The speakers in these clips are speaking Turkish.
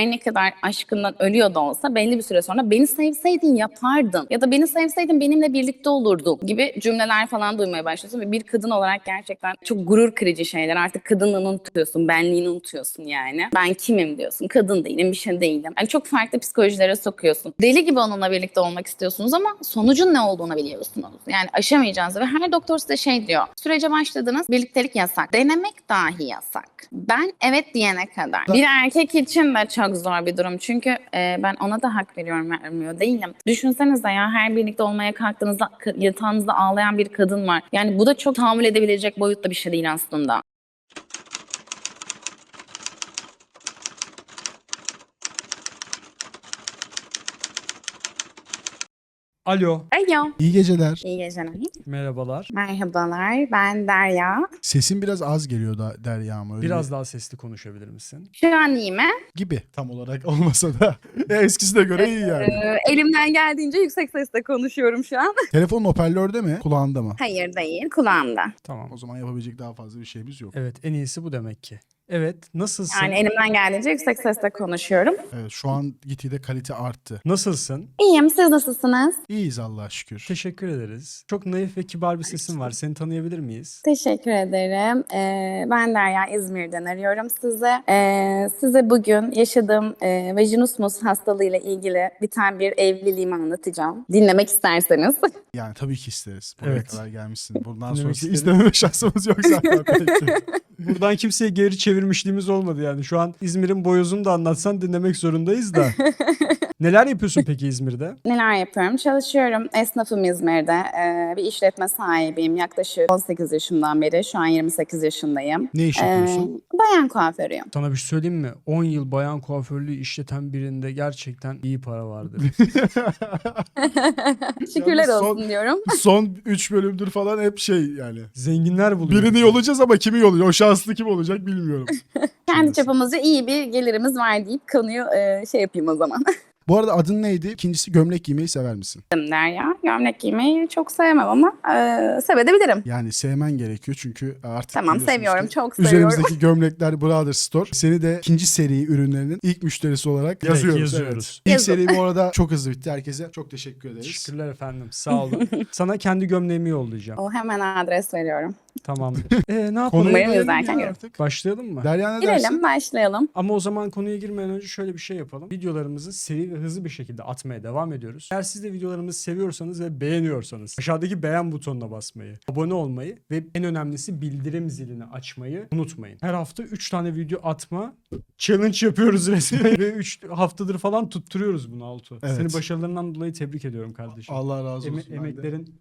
her ne kadar aşkından ölüyor da olsa belli bir süre sonra beni sevseydin yapardın ya da beni sevseydin benimle birlikte olurdun gibi cümleler falan duymaya başlıyorsun ve bir kadın olarak gerçekten çok gurur kırıcı şeyler. Artık kadınlığını unutuyorsun, benliğini unutuyorsun yani. Ben kimim diyorsun, kadın değilim, bir şey değilim. Yani çok farklı psikolojilere sokuyorsun. Deli gibi onunla birlikte olmak istiyorsunuz ama sonucun ne olduğunu biliyorsunuz. Yani aşamayacağınız ve her doktor size şey diyor. Sürece başladınız, birliktelik yasak. Denemek dahi yasak. Ben evet diyene kadar. Bir erkek için de çok zor bir durum. Çünkü e, ben ona da hak veriyorum, vermiyor değilim. Düşünsenize ya her birlikte olmaya kalktığınızda yatağınızda ağlayan bir kadın var. Yani bu da çok tahammül edebilecek boyutta bir şey değil aslında. Alo. Alo. İyi geceler. İyi geceler. Merhabalar. Merhabalar, ben Derya. Sesin biraz az geliyor da Derya ama öyle Biraz daha sesli konuşabilir misin? Şu an iyi mi? gibi tam olarak olmasa da eskisine göre iyi yani. Ee, elimden geldiğince yüksek sesle konuşuyorum şu an. Telefonun hoparlörde mi? Kulağında mı? Hayır değil, kulağımda. Tamam. O zaman yapabilecek daha fazla bir şeyimiz yok. Evet en iyisi bu demek ki. Evet nasılsın? Yani elimden geldiğince yüksek sesle konuşuyorum. Evet şu an gitgide kalite arttı. Nasılsın? İyiyim, siz nasılsınız? İyiyiz Allah'a şükür. Teşekkür ederiz. Çok naif ve kibar bir sesin var. Seni tanıyabilir miyiz? Teşekkür ederim. Ee, ben Derya, İzmir'den arıyorum size. Ee, size bugün yaşadığım e, vajinismus hastalığıyla ilgili biten bir evliliğimi anlatacağım. Dinlemek isterseniz. Yani tabii ki isteriz. Buraya Evet. kadar gelmişsin. Bundan Dinlemek sonrası isteriz. istememe şansımız yok zaten. Buradan kimseye geri çevirmişliğimiz olmadı yani. Şu an İzmir'in boyozunu da anlatsan dinlemek zorundayız da. Neler yapıyorsun peki İzmir'de? Neler yapıyorum? Çalışıyorum. Esnafım İzmir'de. Ee, bir işletme sahibiyim. Yaklaşık 18 yaşımdan beri. Şu an 28 yaşındayım. ne iş yapıyorsun? Ee, bayan kuaförüyüm. Sana bir şey söyleyeyim mi? 10 yıl bayan kuaförlüğü işleten birinde gerçekten iyi para vardır. Şükürler Yalnız son- olsun diyorum. Son 3 bölümdür falan hep şey yani. Zenginler buluyor. Birini yollayacağız ama kimi yollayacak? O şanslı kim olacak bilmiyorum. Kendi çapımızca iyi bir gelirimiz var deyip konuyu e, şey yapayım o zaman. Bu arada adın neydi? İkincisi gömlek giymeyi sever misin? Derya. Gömlek giymeyi çok sevmem ama e, sevebilirim. Yani sevmen gerekiyor çünkü artık Tamam biliyorsunuz seviyorum. ki Çok seviyorum. Üzerimizdeki gömlekler Brother Store. Seni de ikinci seri ürünlerinin ilk müşterisi olarak Direkt yazıyoruz. yazıyoruz. Evet. İlk Yazın. seri bu arada çok hızlı bitti. Herkese çok teşekkür ederiz. Teşekkürler efendim. Sağ olun. Sana kendi gömleğimi yollayacağım. O hemen adres veriyorum. Tamamdır. Ee, ne yapalım? Konuya Umarım girelim izlerken ya artık. Başlayalım mı? Derya ne dersin? Girelim başlayalım. Ama o zaman konuya girmeden önce şöyle bir şey yapalım. Videolarımızı seri ve hızlı bir şekilde atmaya devam ediyoruz. Eğer siz de videolarımızı seviyorsanız ve beğeniyorsanız aşağıdaki beğen butonuna basmayı, abone olmayı ve en önemlisi bildirim zilini açmayı unutmayın. Her hafta 3 tane video atma challenge yapıyoruz resmen ve 3 haftadır falan tutturuyoruz bunu Altu. Evet. Seni başarılarından dolayı tebrik ediyorum kardeşim. Allah razı olsun. Eme- emeklerin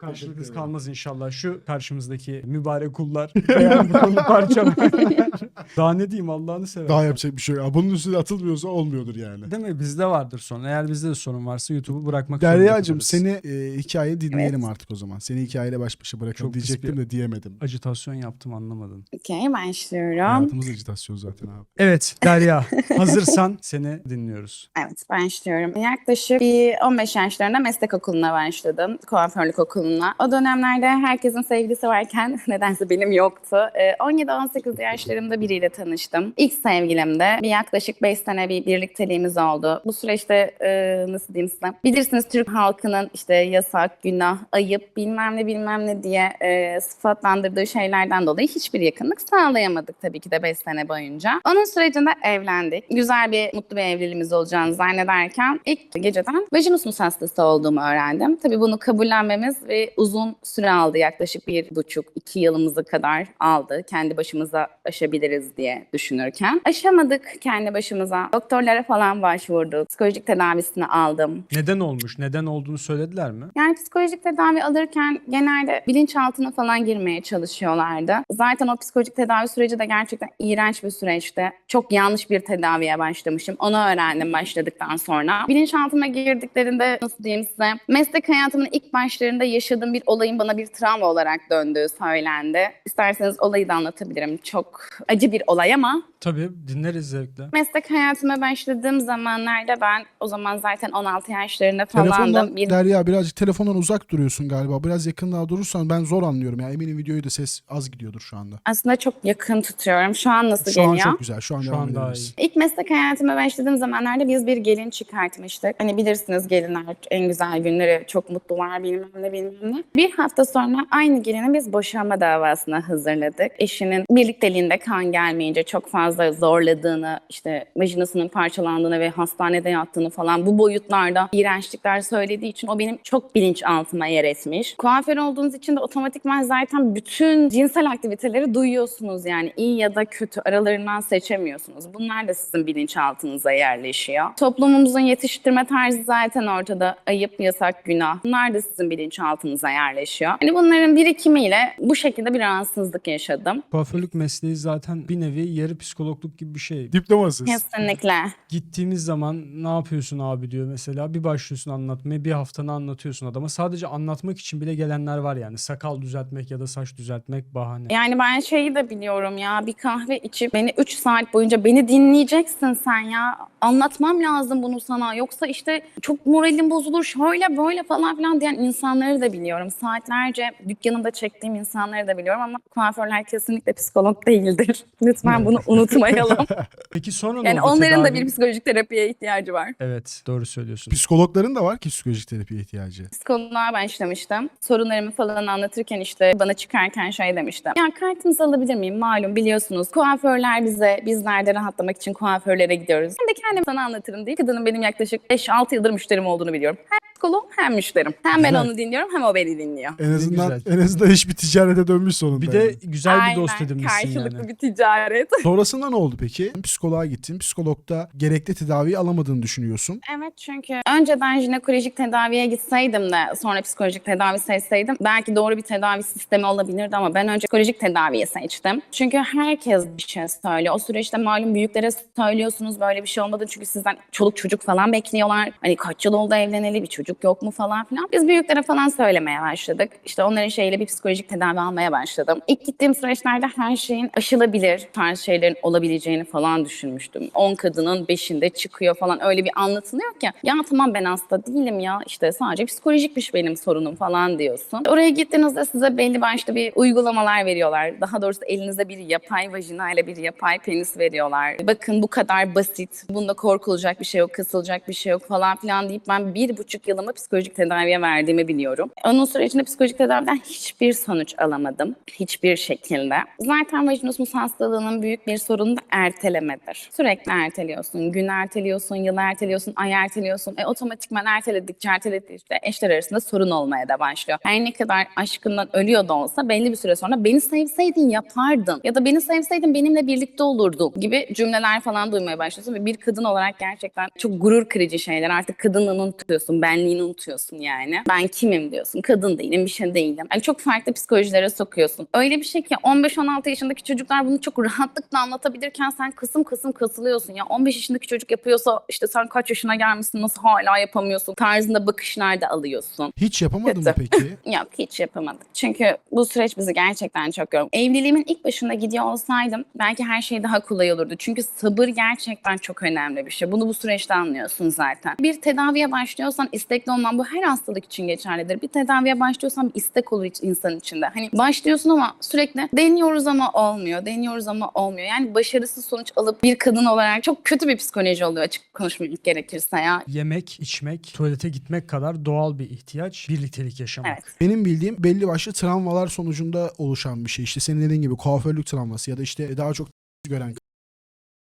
karşılıksız kalmaz inşallah. Şu karşımızdaki mübarek kullar beğen parçalayanlar. Daha ne diyeyim Allah'ını seversen. Daha yapacak bir şey yok. Bunun üstüne atılmıyorsa olmuyordur yani. Değil mi? Bizde vardır sorun. Eğer bizde de sorun varsa YouTube'u bırakmak zorunda Derya'cığım kalırız. seni e, hikaye dinleyelim Evet. artık o zaman. Seni hikayeyle baş başa bırakalım Çok diyecektim de diyemedim. Acitasyon yaptım anlamadın. Okey başlıyorum. Hayatımız acitasyon zaten abi. Evet Derya hazırsan seni dinliyoruz. Evet başlıyorum. Yaklaşık bir 15 yaşlarında meslek okuluna başladım. Kuaförlük okuluna. O dönemlerde herkesin sevgilisi varken nedense benim yoktu. Ee, 17-18 yaşlarımda biriyle tanıştım. İlk sevgilimde bir yaklaşık 5 sene bir birlikteliğimiz oldu. Bu süreçte e, nasıl diyeyim size? Bilirsiniz Türk halkının işte yasak, günah, ayıp bilmem ne bilmem ne diye e, sıfatlandırdığı şeylerden dolayı hiçbir yakınlık sağlayamadık tabii ki de 5 sene boyunca. Onun sürecinde evlendik. Güzel bir, mutlu bir evliliğimiz olacağını zannederken ilk geceden vajinismus hastası olduğumu öğrendim. Tabii bunu kabullenmemiz ve uzun süre aldı. Yaklaşık bir buçuk, iki yılımızı kadar aldı. Kendi başımıza aşabiliriz diye düşünürken. Aşamadık kendi başımıza. Doktorlara falan başvurduk. Psikolojik tedavisini aldım. Neden olmuş? Neden olduğunu söylediler mi? Yani psikolojik tedavi alırken genelde bilinçaltına falan girmeye çalışıyorlardı. Zaten o psikolojik tedavi süreci de gerçekten iğrenç bir süreçti. Çok yanlış bir tedaviye başlamışım. Onu öğrendim başladıktan sonra. Bilinçaltına girdiklerinde nasıl diyeyim size meslek hayatımın ilk başlarında yaşadığım yaşadığım bir olayın bana bir travma olarak döndüğü söylendi. İsterseniz olayı da anlatabilirim. Çok acı bir olay ama Tabii dinleriz zevkle. meslek hayatıma başladığım zamanlarda ben o zaman zaten 16 yaşlarında Telefondan falandım. Bir Derya birazcık telefondan uzak duruyorsun galiba. Biraz yakın daha durursan ben zor anlıyorum. Ya eminim videoyu da ses az gidiyordur şu anda. aslında çok yakın tutuyorum. Şu an nasıl Şu an geliyor? çok güzel. Şu an Şu devam an daha edebiliriz. iyi. İlk meslek hayatıma başladığım zamanlarda biz bir gelin çıkartmıştık. Hani bilirsiniz gelinler en güzel günleri çok mutlular bilmem ne bilmem ne. Bir hafta sonra aynı gelini biz boşanma davasına hazırladık. Eşinin birlikteliğinde kan gelmeyince çok fazla zorladığını, işte vajinasının parçalandığını ve hastanede yattığını falan bu boyutlarda iğrençlikler söylediği için o benim çok bilinçaltıma yer etmiş. Kuaför olduğunuz için de otomatikman zaten bütün cinsel aktiviteleri duyuyorsunuz yani iyi ya da kötü aralarından seçemiyorsunuz. Bunlar da sizin bilinçaltınıza yerleşiyor. Toplumumuzun yetiştirme tarzı zaten ortada. Ayıp, yasak, günah. Bunlar da sizin bilinçaltınıza yerleşiyor. Hani bunların birikimiyle bu şekilde bir rahatsızlık yaşadım. Kuaförlük mesleği zaten bir nevi yarı psikologluk gibi bir şey. Diplomasız. Kesinlikle. Gittiğimiz zaman ne yapıyorsun abi diyor mesela. Bir başlıyorsun anlatmaya bir haftanı anlatıyorsun adama. Sadece anlatmak için bile gelenler var yani. Sakal düzeltmek ya da saç düzeltmek bahane. Yani ben şeyi de biliyorum ya bir kahve içip beni 3 saat boyunca beni dinleyeceksin sen ya. Anlatmam lazım bunu sana. Yoksa işte çok moralim bozulur şöyle böyle falan filan diyen insanları da biliyorum. Saatlerce dükkanımda çektiğim insanları da biliyorum ama kuaförler kesinlikle psikolog değildir. Lütfen bunu unutmayalım. Peki sonra ne yani oldu onların da tedavi? bir psikolojik terapiye ihtiyacı var. Evet doğru söylüyorsun. Psikologların da var ki psikolojik terapiye ihtiyacı. Psikoloğa başlamıştım. Sorunlarımı falan anlatırken işte bana çıkarken şey demiştim. Ya kartınızı alabilir miyim? Malum biliyorsunuz kuaförler bize, bizler de rahatlamak için kuaförlere gidiyoruz. Ben de kendim sana anlatırım diye. Kadının benim yaklaşık 5-6 yıldır müşterim olduğunu biliyorum. Hem psikolog hem müşterim. Hem ben Güzel. onu dinliyorum hem o beni dinliyor. En azından güzel. en azından hiçbir ticarete dönmüş sonunda. Bir de yani. güzel bir dost Aynen, edinmişsin karşılıklı yani. bir ticaret. Sonrasında ne oldu peki? Psikoloğa gittin. Psikologda gerekli tedaviyi alamadığını düşünüyorsun. Evet çünkü önceden jinekolojik tedaviye gitseydim de sonra psikolojik tedavi seçseydim belki doğru bir tedavi sistemi olabilirdi ama ben önce psikolojik tedaviyi seçtim. Çünkü herkes bir şey söylüyor. O süreçte malum büyüklere söylüyorsunuz böyle bir şey olmadı çünkü sizden çoluk çocuk falan bekliyorlar. Hani kaç yıl oldu evleneli bir çocuk yok mu falan filan. Biz büyüklere falan söylemeye başladık. İşte onların şeyle bir psikolojik tedavi almaya başladım. İlk gittiğim süreçlerde her şeyin aşılabilir tarz şeylerin olabileceğini falan düşünmüştüm. 10 kadının 5'inde çıkıyor falan öyle bir anlatılıyor ki ya tamam ben hasta değilim ya işte sadece psikolojikmiş benim sorunum falan diyorsun. Oraya gittiğinizde size belli başlı bir uygulamalar veriyorlar. Daha doğrusu elinize bir yapay vajina ile bir yapay penis veriyorlar. Bakın bu kadar basit. Bunda korkulacak bir şey yok, kısılacak bir şey yok falan filan deyip ben bir buçuk yılımı psikolojik tedaviye verdiğimi biliyorum. Onun sürecinde psikolojik tedaviden hiçbir sonuç alamadım. Hiçbir şekilde. Zaten vajinismus hastalığının büyük bir sorunu da ertelemedir. Sürekli erteliyorsun. Gün erteliyorsun, yıl erteliyorsun, ay erteliyorsun. E, otomatikman erteledikçe erteledikçe eşler arasında sorun olmaya da başlıyor. Her ne kadar aşkından ölüyor da olsa belli bir süre sonra beni sevseydin yapardın. Ya da beni sevseydin benimle birlikte olurdun gibi cümleler falan duymaya başlıyorsun. Ve bir kadın olarak gerçekten çok gurur kırıcı şeyler. Artık kadınlığını unutuyorsun, benliğini unutuyorsun yani. Ben kimim diyorsun, kadın değilim, bir şey değilim. Yani çok farklı psikolojilere sokuyorsun. Öyle bir şey ki 15-16 yaşındaki çocuklar bunu çok rahatlıkla anlatabilirken sen kısım kısım kasılıyorsun. Ya 15 yaşındaki çocuk yapıyorsa işte sen kaç yaşına gelmişsin nasıl hala yapamıyorsun tarzında bakışlar da alıyorsun. Hiç yapamadın mı peki? Yok hiç yapamadık. Çünkü bu süreç bizi gerçekten çok yordu. Evliliğimin ilk başında gidiyor olsaydım belki her şey daha kolay olurdu. Çünkü sabır gerçekten çok önemli bir şey. Bunu bu süreçte anlıyorsun zaten. Bir tedaviye başlıyorsan istekli olman bu her hastalık için geçerlidir. Bir tedaviye başlıyorsan bir istek olur insan içinde. Hani başlıyorsun ama sürekli deniyoruz ama olmuyor. Deniyoruz ama olmuyor. Yani başarısız sonuç alıp bir kadın olarak çok kötü bir psikoloji oluyor açık konuşmak gerekirse ya. Yemek, içmek, tuvalete gitmek kadar doğal bir ihtiyaç birliktelik yaşamak. Evet. Benim bildiğim belli başlı travmalar sonucunda oluşan bir şey. İşte senin dediğin gibi kuaförlük travması ya da işte daha çok gören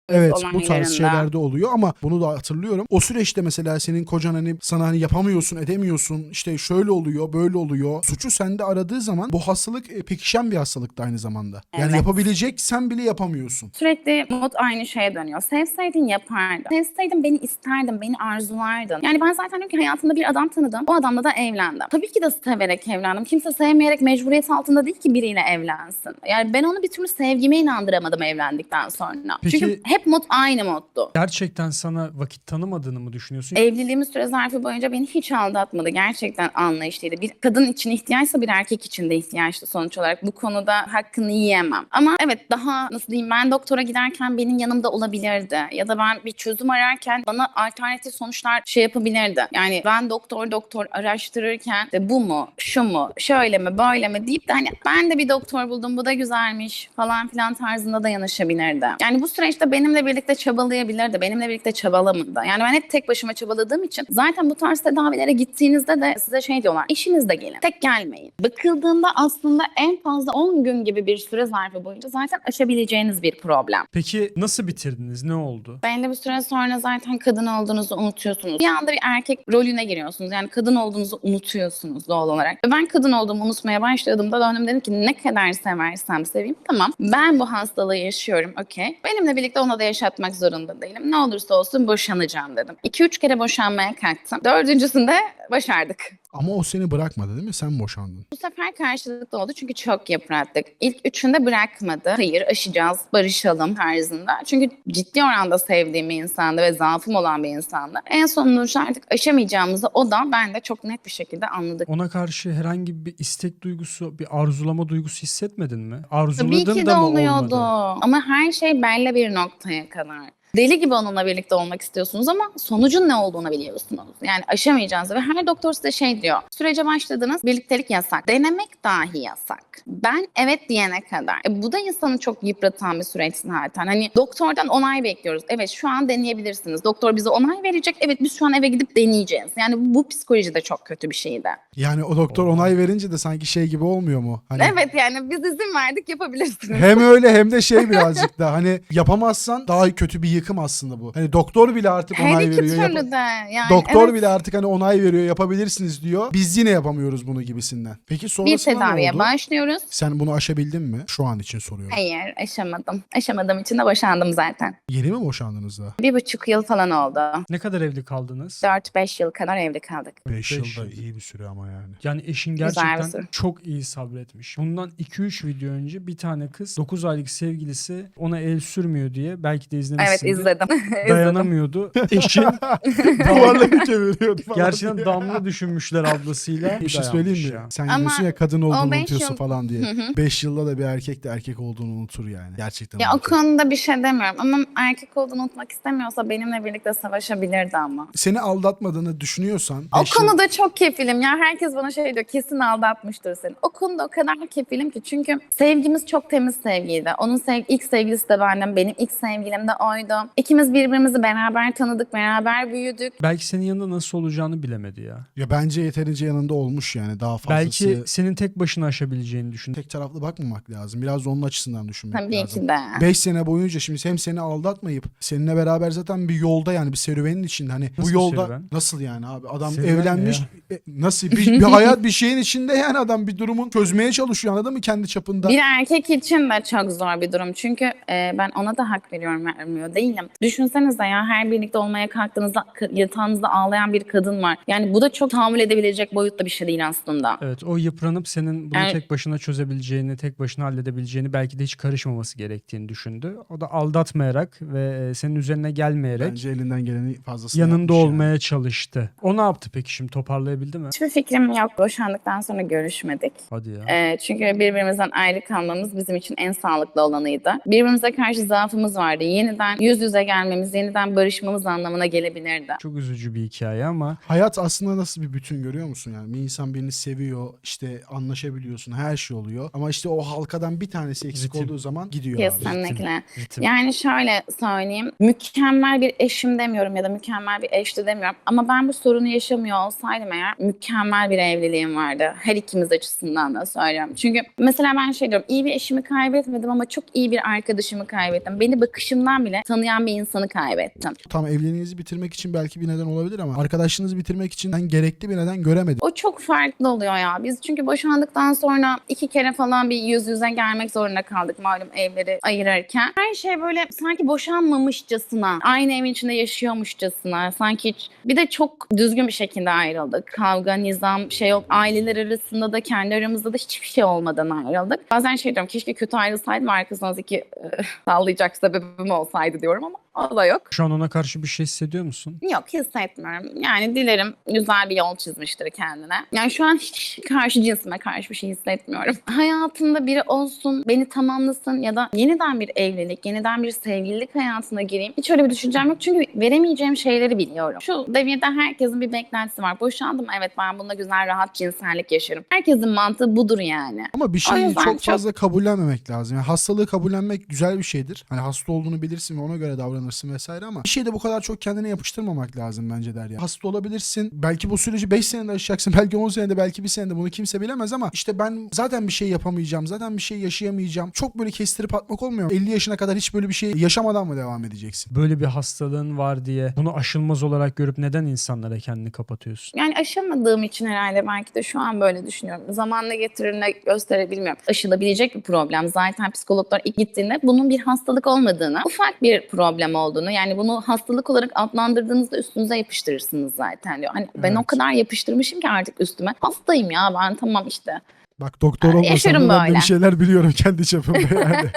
Evet olan bu tarz yerinde. şeyler de oluyor ama bunu da hatırlıyorum. O süreçte mesela senin kocan hani sana hani yapamıyorsun edemiyorsun işte şöyle oluyor böyle oluyor. Suçu sende aradığı zaman bu hastalık e, pekişen bir hastalık da aynı zamanda. Yani Evet. yapabileceksen bile yapamıyorsun. Sürekli mod aynı şeye dönüyor. Sevseydin yapardın. Sevseydin beni isterdin, beni arzulardın. Yani ben zaten diyorum ki hayatımda bir adam tanıdım. O adamla da evlendim. Tabii ki de severek evlendim. Kimse sevmeyerek mecburiyet altında değil ki biriyle evlensin. Yani ben onu bir türlü sevgime inandıramadım evlendikten sonra. Peki- Çünkü hep mod aynı moddu. Gerçekten sana vakit tanımadığını mı düşünüyorsun? Evliliğimiz süre zarfı boyunca beni hiç aldatmadı. Gerçekten anlayışlıydı. Bir kadın için ihtiyaçsa bir erkek için de ihtiyaçtı sonuç olarak. Bu konuda hakkını yiyemem. Ama evet daha nasıl diyeyim ben doktora giderken benim yanımda olabilirdi. Ya da ben bir çözüm ararken bana alternatif sonuçlar şey yapabilirdi. Yani ben doktor doktor araştırırken de bu mu, şu mu, şöyle mi, böyle mi deyip de hani ben de bir doktor buldum bu da güzelmiş falan filan tarzında da yanaşabilirdi. Yani bu süreçte benimle birlikte çabalayabilirdi. Benimle birlikte çabalamadı. Yani ben hep tek başıma çabaladığım için zaten bu tarz tedavilere gittiğinizde de size şey diyorlar. İşinizde gelin. Tek gelmeyin. Bakıldığında aslında en fazla 10 gün gibi bir süre zarfı boyunca zaten aşabileceğiniz bir problem. Peki nasıl bitirdiniz? Ne oldu? Belli bir süre sonra zaten kadın olduğunuzu unutuyorsunuz. Bir anda bir erkek rolüne giriyorsunuz. Yani kadın olduğunuzu unutuyorsunuz doğal olarak. Ve ben kadın olduğumu unutmaya başladığımda döndüm dedim ki ne kadar seversem seveyim tamam. Ben bu hastalığı yaşıyorum okey. Benimle birlikte ona da yaşatmak zorunda değilim. Ne olursa olsun boşanacağım dedim. 2-3 kere boşanmaya kalktım. Dördüncüsünde başardık. Ama o seni bırakmadı değil mi? Sen boşandın. Bu sefer karşılıklı oldu çünkü çok yıprattık. İlk üçünde bırakmadı. Hayır aşacağız, barışalım tarzında. Çünkü ciddi oranda sevdiğim bir insandı ve zaafım olan bir insandı. En sonunda artık aşamayacağımızı o da ben de çok net bir şekilde anladık. Ona karşı herhangi bir istek duygusu, bir arzulama duygusu hissetmedin mi? Tabii Arzuladın ki de da mı oluyordu. olmadı? Ama her şey belli bir noktaya kadar. Deli gibi onunla birlikte olmak istiyorsunuz ama sonucun ne olduğunu biliyorsunuz. Yani aşamayacağınız ve her doktor size şey diyor. Sürece başladınız, birliktelik yasak. Denemek dahi yasak. Ben evet diyene kadar. E, bu da insanı çok yıpratan bir süreç zaten. Hani doktordan onay bekliyoruz. Evet şu an deneyebilirsiniz. Doktor bize onay verecek. Evet biz şu an eve gidip deneyeceğiz. Yani bu psikoloji de çok kötü bir şeydi. Yani o doktor onay verince de sanki şey gibi olmuyor mu? Hani Evet yani biz izin verdik yapabilirsiniz. Hem öyle hem de şey birazcık da hani yapamazsan daha kötü bir yıkım aslında bu. Hani doktor bile artık Her onay iki veriyor. türlü de yani. Doktor evet. bile artık hani onay veriyor yapabilirsiniz diyor. Biz yine yapamıyoruz bunu gibisinden. Peki bir sonrasında ne tedaviye oldu? başlıyoruz. Sen bunu aşabildin mi? Şu an için soruyorum. Hayır aşamadım. Aşamadığım için de boşandım zaten. Yeni mi boşandınız da? Bir buçuk yıl falan oldu. Ne kadar evli kaldınız? 4-5 yıl kadar evli kaldık. 5 Beş yılda yıl. iyi bir süre ama yani. Yani eşin Güzel gerçekten çok iyi sabretmiş. Bundan 2-3 video önce bir tane kız 9 aylık sevgilisi ona el sürmüyor diye belki de Evet izlemişsindir. izledim. Dayanamıyordu. Eşin Duvarları çeviriyordu falan. gerçekten damla düşünmüşler ablasıyla. bir şey söyleyeyim mi? ya. Sen Ama diyorsun ya kadın olduğunu unutuyorsun yıl- falan diye. Hı hı. 5 yılda da bir erkek de erkek olduğunu unutur yani. Gerçekten Ya o unutur. konuda bir şey demiyorum ama erkek olduğunu unutmak istemiyorsa benimle birlikte savaşabilirdi ama. Seni aldatmadığını düşünüyorsan O beş yıl- konuda çok kefilim ya. Herkes bana şey diyor kesin aldatmıştır seni. O konuda o kadar kefilim ki çünkü sevgimiz çok temiz sevgiydi. Onun sev ilk sevgilisi de bendim. Benim ilk sevgilim de oydu. İkimiz birbirimizi beraber tanıdık, beraber büyüdük. Belki senin yanında nasıl olacağını bilemedi ya. Ya bence yeterince yanında olmuş yani daha fazlası. Belki senin tek başına aşabileceğini düşündü. tek taraflı bakmamak lazım. Biraz da onun açısından düşünmek Tabii lazım. ki de. 5 sene boyunca şimdi hem seni aldatmayıp seninle beraber zaten bir yolda yani bir serüvenin içinde hani bu Nasıl yolda serüven? nasıl yani abi adam Serüven evlenmiş ya? e, nasıl bir, bir hayat bir şeyin içinde yani adam bir durumun çözmeye çalışıyor anladın mı kendi çapında. Bir erkek için de çok zor bir durum. Çünkü e, ben ona da hak veriyorum vermiyor değilim. Düşünsenize ya her birlikte olmaya kalktığınızda yatağınızda ağlayan bir kadın var. Yani bu da çok tahammül edebilecek boyutta bir şey değil aslında. Evet o yıpranıp senin bunu Yani- tek başına çözebileceğini, tek başına halledebileceğini belki de hiç karışmaması gerektiğini düşündü. O da aldatmayarak ve e, senin üzerine gelmeyerek Bence elinden geleni fazlasını yanında yapmış yani. olmaya çalıştı. O ne yaptı peki şimdi toparlayabildi mi? Hiçbir fikrim yok. Boşandıktan sonra görüşmedik. Hadi ya. E, çünkü birbirimizden ayrı kalmamız bizim için en sağlıklı olanıydı. Birbirimize karşı zaafımız vardı. Yeniden yüz yüze gelmemiz, yeniden barışmamız anlamına gelebilirdi. Çok üzücü bir hikaye ama Hayat aslında nasıl bir bütün görüyor musun yani? Bir insan birini seviyor, işte anlaşabiliyorsun, her şey oluyor. Ama işte o halkadan bir tanesi eksik Ritim. olduğu zaman gidiyor abi. Kesinlikle. ritim. Yani şöyle söyleyeyim. Mükemmel bir eşim demiyorum ya da mükemmel bir eşti demiyorum. Ama ben bu sorunu yaşamıyor olsaydım eğer mükemmel bir evliliğim vardı. Her ikimiz açısından da söylüyorum. Çünkü mesela ben şey diyorum. iyi bir eşimi kaybetmedim ama çok iyi bir arkadaşımı kaybettim. Beni bakışımdan bile tanıyan bir insanı kaybettim. Tam evliliğinizi bitirmek için belki bir neden olabilir ama arkadaşlığınızı bitirmek için ben gerekli bir neden göremedim. O çok farklı oluyor ya. Biz çünkü boşandıktan sonra iki kere falan bir yüz yüze gelmek zorunda kaldık malum evleri ayırırken. Her şey böyle sanki boşanmamışçasına, aynı evin içinde yaşıyormuşçasına. Sanki hiç... Bir de çok düzgün bir şekilde ayrıldık. Kavga, nizam, şey yok. Aileler arasında da kendi aramızda da hiçbir şey olmadan ayrıldık. Bazen şey diyorum keşke kötü ayrılsaydım arkasından iki sallayacak sebebim olsaydı diyorum. Diyorum ama o da yok. Şu an ona karşı bir şey hissediyor musun? Yok hissetmiyorum. Yani dilerim güzel bir yol çizmiştir kendine. Yani şu an hiç karşı cinsime karşı bir şey hissetmiyorum. Hayatımda biri olsun, beni tamamlasın ya da yeniden bir evlilik, yeniden bir sevgililik hayatına gireyim. Hiç öyle bir düşüncem yok. Çünkü veremeyeceğim şeyleri biliyorum. Şu devirde herkesin bir beklentisi var. Boşandım evet ben bununla güzel rahat cinsellik yaşarım. Herkesin mantığı budur yani. Ama bir O şeyi yüzden çok çok- fazla kabullenmemek lazım. Yani hastalığı kabullenmek güzel bir şeydir. Hani hasta olduğunu bilirsin ve ona göre davranırsın vesaire ama bir şeyde bu kadar çok kendine yapıştırmamak lazım bence der ya. Hasta olabilirsin. Belki bu süreci 5 senede aşacaksın. Belki 10 senede belki bir senede bunu kimse bilemez ama işte ben zaten bir şey yapamayacağım. Zaten bir şey yaşayamayacağım. Çok böyle kestirip atmak olmuyor. 50 yaşına kadar hiç böyle bir şey yaşamadan mı devam edeceksin? Böyle bir hastalığın var diye bunu aşılmaz olarak görüp neden insanlara kendini kapatıyorsun? Yani aşamadığım için herhalde belki de şu an böyle düşünüyorum. Zaman ne getirir ne gösterir bilmiyorum. Aşılabilecek bir problem. Zaten psikologlar ilk gittiğinde bunun bir hastalık olmadığını, ufak bir problem olduğunu yani bunu hastalık olarak adlandırdığınızda üstünüze yapıştırırsınız zaten diyor. Hani ben Evet. o kadar yapıştırmışım ki artık üstüme. Hastayım ya ben tamam işte. Bak doktor olmasam da ben de böyle. bir şeyler biliyorum kendi çapımda yani.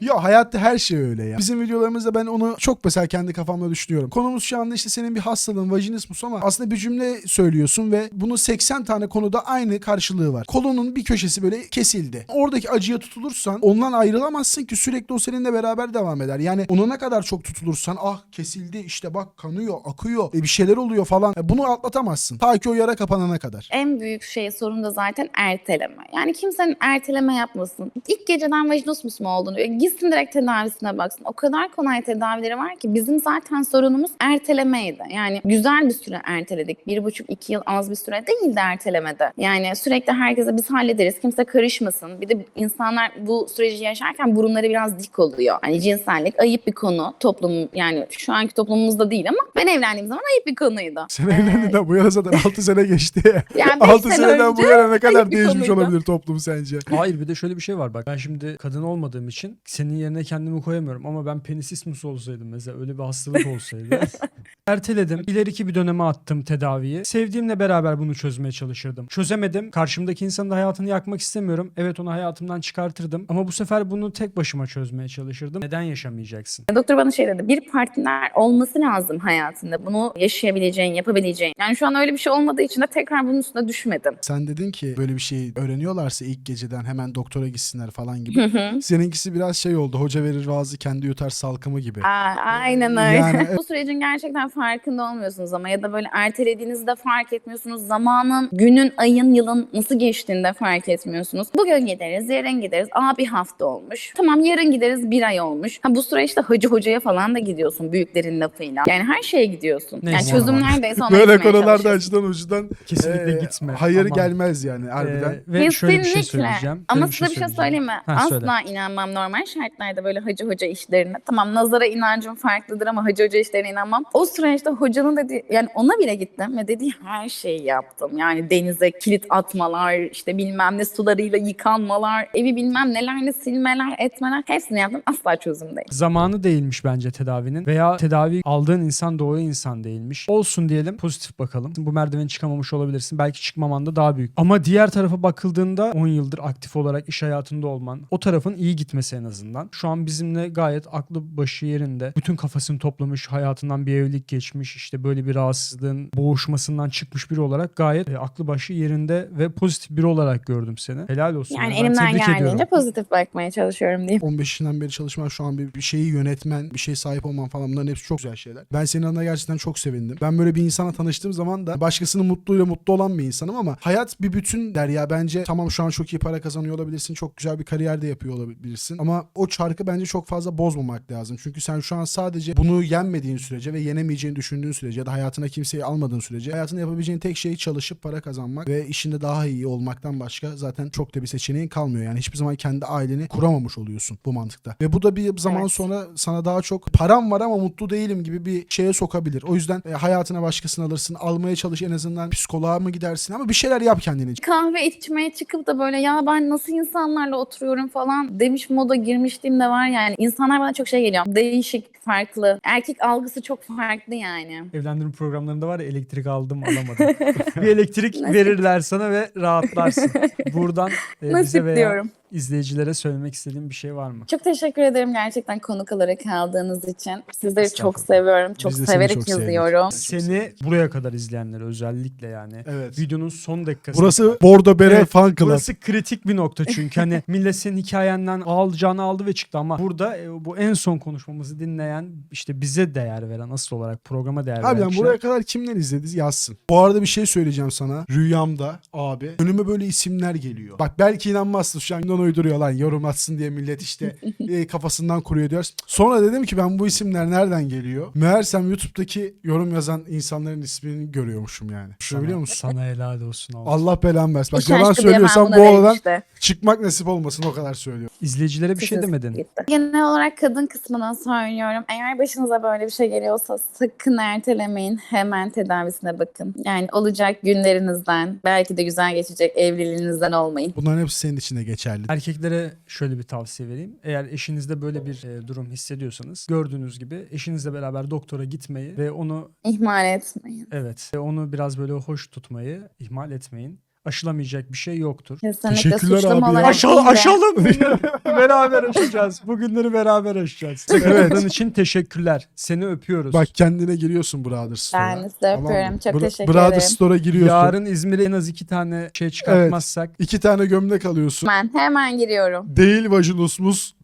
ya hayatta her şey öyle ya. Bizim videolarımızda ben onu çok mesela kendi kafamda düşünüyorum. Konumuz şu anda işte senin bir hastalığın vajinismus ama aslında bir cümle söylüyorsun ve bunun 80 tane konuda aynı karşılığı var. Kolonun bir köşesi böyle kesildi. Oradaki acıya tutulursan ondan ayrılamazsın ki sürekli o seninle beraber devam eder. Yani ona ne kadar çok tutulursan ah kesildi işte bak kanıyor akıyor e, bir şeyler oluyor falan. E, bunu atlatamazsın. Ta ki o yara kapanana kadar. En büyük şey sorun da zaten erteleme. Yani kimsenin erteleme yapmasın. İlk geceden vajinismus mu olduğunu e, gitsin direkt tedavisine baksın. O kadar kolay tedavileri var ki bizim zaten sorunumuz ertelemeydi. Yani güzel bir süre erteledik. Bir buçuk iki yıl az bir süre değildi ertelemede. Yani sürekli herkese biz hallederiz. Kimse karışmasın. Bir de insanlar bu süreci yaşarken burunları biraz dik oluyor. Hani cinsellik ayıp bir konu. Toplum yani şu anki toplumumuzda değil ama ben evlendiğim zaman ayıp bir konuydu. Sen evlendiğinden bu yana zaten 6 sene geçti. Yani beş 6 sene seneden bu önce yana ne kadar ayıp konuydu. olabilir toplum sence? Hayır bir de şöyle bir şey var bak ben şimdi kadın olmadığım için senin yerine kendimi koyamıyorum ama ben penisismus olsaydım mesela öyle bir hastalık olsaydı. Erteledim. İleriki bir döneme attım tedaviyi. Sevdiğimle beraber bunu çözmeye çalışırdım. Çözemedim. Karşımdaki insanın da hayatını yakmak istemiyorum. Evet onu hayatımdan çıkartırdım. Ama bu sefer bunu tek başıma çözmeye çalışırdım. Neden yaşamayacaksın? Doktor bana şey dedi. Bir partner olması lazım hayatında. Bunu yaşayabileceğin, yapabileceğin. Yani şu an öyle bir şey olmadığı için de tekrar bunun üstüne düşmedim. Sen dedin ki böyle bir şey öğreniyorlarsa ilk geceden hemen doktora gitsinler falan gibi. Seninkisi biraz şey oldu. Hoca verir vaazı kendi yutar salkımı gibi. Aa, aynen öyle. Yani. Bu sürecin gerçekten farkında olmuyorsunuz ama ya da böyle ertelediğinizde fark etmiyorsunuz. Zamanın, günün, ayın, yılın nasıl geçtiğinde fark etmiyorsunuz. Bugün gideriz, yarın gideriz. Aa bir hafta olmuş. Tamam yarın gideriz bir ay olmuş. Ha, bu süreçte hacı hocaya falan da gidiyorsun büyüklerin lafıyla. Yani her şeye gidiyorsun. Yani Neyse. çözüm neredeyse ona Böyle konularda açıdan ucudan Kesinlikle e, gitme. Hayır Aman. gelmez yani harbiden. Ee, ve şöyle bir şey Kesinlikle. söyleyeceğim. Ama size bir şey söyleyeyim mi? Ha, Asla söyle. inanmam normal şartlarda böyle hacı hoca işlerine. Tamam nazara inancım farklıdır ama hacı hoca işlerine inanmam. O süreçte hocanın dediği yani ona bile gittim ve dediği her şeyi yaptım. Yani denize kilit atmalar, işte bilmem ne sularıyla yıkanmalar, evi bilmem nelerle silmeler, etmeler hepsini yaptım. Asla çözüm değil. zamanı değilmiş bence tedavinin veya tedavi aldığın insan doğru insan değilmiş. Olsun diyelim pozitif bakalım. Bu merdiveni çıkamamış olabilirsin. Belki çıkmaman da daha büyük. Ama diğer tarafa bakıldığında 10 yıldır aktif olarak iş hayatında olman o tarafın iyi gitmesi en azından. Şu an bizimle gayet aklı başı yerinde. Bütün kafasını toplamış hayatından bir evlilik geçmiş işte böyle bir rahatsızlığın boğuşmasından çıkmış biri olarak gayet e, aklı başı yerinde ve pozitif biri olarak gördüm seni. Helal olsun. Yani Ben elimden tebrik geldiğince ediyorum. pozitif bakmaya çalışıyorum diyeyim. 15 yaşından beri çalışman şu an bir, bir şeyi yönetmen, bir şey sahip olman falan bunların hepsi çok güzel şeyler. Ben senin adına gerçekten çok sevindim. Ben böyle bir insana tanıştığım zaman da başkasının mutluyla mutlu olan bir insanım ama hayat bir bütün der ya bence tamam şu an çok iyi para kazanıyor olabilirsin, çok güzel bir kariyer de yapıyor olabilirsin ama o çarkı bence çok fazla bozmamak lazım. Çünkü sen şu an sadece bunu yenmediğin sürece ve yenemeyeceğini düşündüğün sürece ya da hayatına kimseyi almadığın sürece hayatında yapabileceğin tek şey çalışıp para kazanmak ve işinde daha iyi olmaktan başka zaten çok da bir seçeneğin kalmıyor. Yani hiçbir zaman kendi aileni kuramamış oluyorsun bu mantıkta. Ve bu da bir zaman Evet. sonra sana daha çok param var ama mutlu değilim gibi bir şeye sokabilir. O yüzden e, hayatına başkasını alırsın. Almaya çalış en azından psikoloğa mı gidersin ama bir şeyler yap kendine. kahve içmeye çıkıp da böyle ya ben nasıl insanlarla oturuyorum falan demiş moda girmişliğim de var yani. İnsanlar bana çok şey geliyor. Değişik, farklı. Erkek algısı çok farklı yani. Evlendirme programlarında var ya elektrik aldım alamadım. bir elektrik verirler sana ve rahatlarsın. Buradan e, bize veya diyorum. İzleyicilere söylemek istediğin bir şey var mı? Çok teşekkür ederim gerçekten konuk olarak aldığınız için. Sizleri çok seviyorum. Çok Biz de seni severek çok sevdik. yazıyorum. Seni buraya kadar izleyenlere özellikle yani Evet. videonun son dakikası. Burası Bordo Bere Evet, Fan Club. Burası kritik bir nokta çünkü hani millet senin hikayenden alacağını aldı ve çıktı ama burada e, bu en son konuşmamızı dinleyen işte bize değer veren asıl olarak programa değer veren Harbiden kişiler. buraya kadar kimler izledi yazsın. Bu arada bir şey söyleyeceğim sana. Rüyamda abi önüme böyle isimler geliyor. Bak belki inanmazsın şu an bundan uyduruyor lan yorum atsın diye millet işte e, kafasından kuruyor diyoruz. Sonra dedim ki ben bu isimler nereden geliyor? Meğersem YouTube'daki yorum yazan insanların ismini görüyormuşum yani. Şunu biliyor musun? Sana helal olsun abi. Allah belamı versin. Bak İş yalan aşkı buna bu oladan işte. çıkmak nasip olmasın o kadar söylüyorum. İzleyicilere bir şey Sesiniz demedin. gitti. Genel olarak kadın kısmından söylüyorum. Eğer başınıza böyle bir şey geliyorsa sakın ertelemeyin. Hemen tedavisine bakın. Yani olacak günlerinizden, belki de güzel geçecek evliliğinizden olmayın. Bunların hepsi senin için de geçerli. Erkeklere şöyle bir tavsiye vereyim. Eğer eşinizde böyle bir e, durum hissediyorsanız gördüğünüz gibi eşinizle beraber doktora gitmeyi ve onu İhmal etmeyin. evet ve onu biraz böyle hoş tutmayı ihmal etmeyin. Aşılamayacak bir şey yoktur. Kesinlikle Teşekkürler abi ya. Aşal, de- aşalım. beraber aşacağız. Bugünleri beraber aşacağız. Katıldığın için teşekkürler. Seni öpüyoruz. Bak kendine giriyorsun Brother Store'a. Ben size Tamam mı? öpüyorum. Çok Bra- teşekkür Brother ederim. Store'a giriyorsun. Yarın İzmir'e en az iki tane şey çıkartmazsak İki tane gömlek alıyorsun. Ben hemen giriyorum. Değil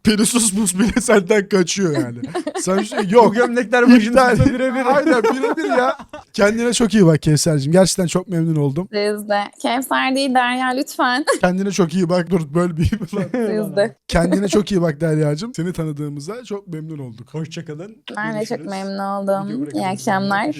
vajinusmus, penisusmus bile senden kaçıyor yani. Sen şey bu yok. gömlekler İptal. başınızda birebir. Aynen birebir ya. Kendine çok iyi bak Kevser'cim. Gerçekten çok memnun oldum. Siz de. Kevser değil Derya lütfen. Kendine çok iyi bak. Dur böl bir lan. Siz de. Kendine çok iyi bak Derya'cığım. Seni tanıdığımıza çok memnun olduk. Hoşçakalın. Ben de çok memnun oldum. İyi akşamlar.